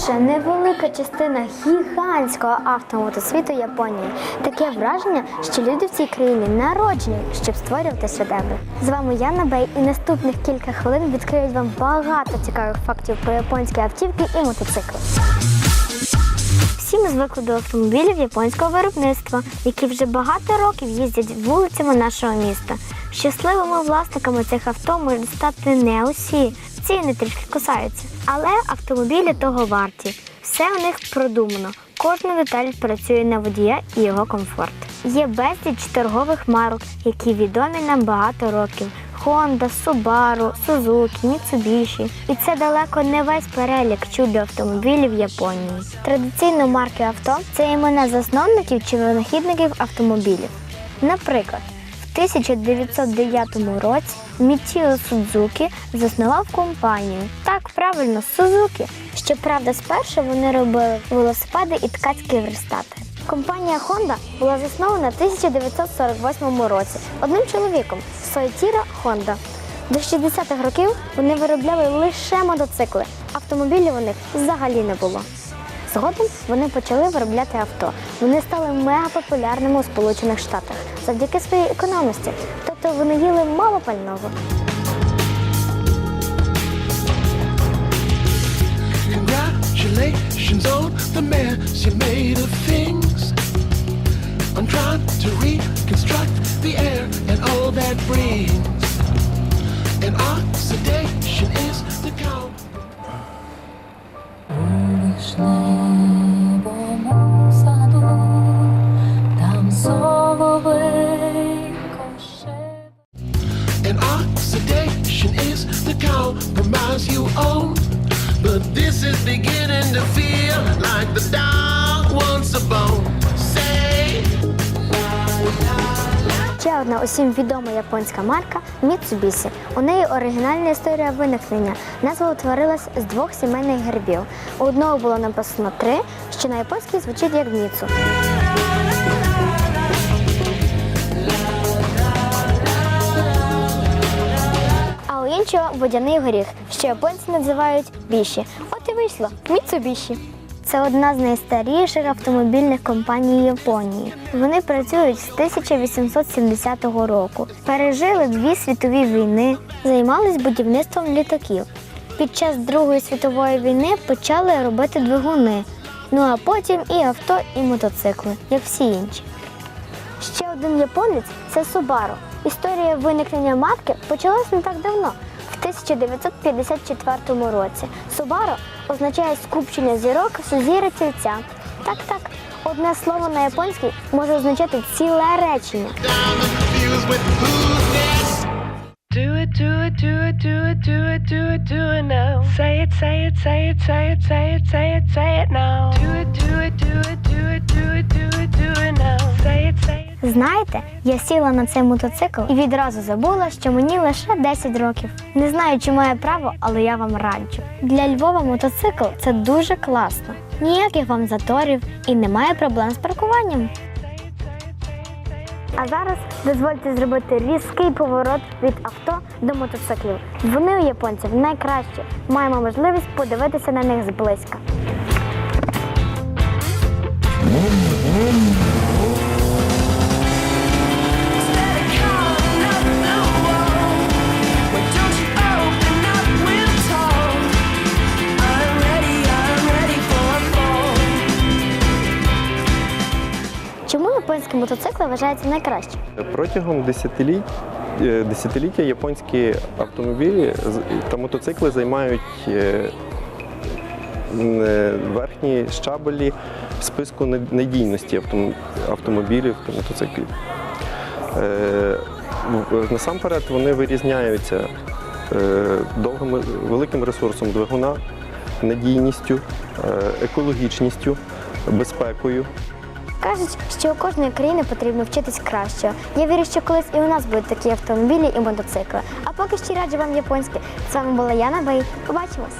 лише невелика частина гігантського автомотосвіту Японії. Таке враження, що люди в цій країні народжені, щоб створювати шедеври. З вами Яна Бей, і наступних кілька хвилин відкриють вам багато цікавих фактів про японські автівки і мотоцикли. Всі ми звикли до автомобілів японського виробництва, які вже багато років їздять вулицями нашого міста. Щасливими власниками цих авто можуть стати не усі. Ціни трішки кусаються. Але автомобілі того варті. Все у них продумано. Кожна деталь працює на водія і його комфорт. Є безліч торгових марок, які відомі нам багато років. Honda, Subaru, Suzuki, Mitsubishi. І це далеко не весь перелік чудо автомобілів Японії. Традиційно марки авто це імена засновників чи винахідників автомобілів. Наприклад, 1909 році Мічіо Судзукі заснував компанію. Так, правильно, Сузукі. Щоправда, спершу вони робили велосипеди і ткацькі верстати. Компанія Honda була заснована в 1948 році одним чоловіком Сойтіро Honda. До 60-х років вони виробляли лише мотоцикли. Автомобілів у них взагалі не було. Згодом вони почали виробляти авто. Вони стали мегапопулярними у Сполучених Штатах завдяки своїй економності. Тобто вони їли мало пального. Congratulations on the mess you made of things. I'm trying to reconstruct the air and all that brings. And oxidation is the count. Oxidation is the compromise you own. But this is beginning to feel like the dog wants a bone. Say, Ще одна усім відома японська марка Mitsubishi. У неї оригінальна історія виникнення. Назва утворилась з двох сімейних гербів. У одного було написано три, що на японській звучить як Міцу. А водяний горіх, що японці називають біші. От і вийшло Міцубіші. Це одна з найстаріших автомобільних компаній Японії. Вони працюють з 1870 року. Пережили дві світові війни, займались будівництвом літаків. Під час Другої світової війни почали робити двигуни. Ну а потім і авто, і мотоцикли, як всі інші. Ще один японець це Subaru. Історія виникнення марки почалась не так давно, 1954 році. Subaru означає скупчення зірок сузір'я тільця. Так, так. Одне слово на японській може означати ціле речення. Do it, do it, do it, do it, do it, do it, do it now. Say it, say it, say it, say it, say it, say it, say it now. Do it, do it, do it, do it, do it, do it, do it now. Say it. Знаєте, я сіла на цей мотоцикл і відразу забула, що мені лише 10 років. Не знаю, чи маю право, але я вам раджу. Для Львова мотоцикл це дуже класно. Ніяких вам заторів і немає проблем з паркуванням. А зараз дозвольте зробити різкий поворот від авто до мотоциклів. Вони у японців найкращі. Маємо можливість подивитися на них зблизька. Японські мотоцикли вважаються найкращими? Протягом десятиліть, е, десятиліття японські автомобілі та мотоцикли займають е, е, верхні щабелі списку надійності автомобілів та мотоциклів. Насамперед вони вирізняються довгим великим ресурсом двигуна, надійністю, екологічністю, безпекою. Кажуть, що у кожної країни потрібно вчитись краще. Я вірю, що колись і у нас будуть такі автомобілі і мотоцикли. А поки ще раджу вам японське. З вами була Яна Бей. Побачимось!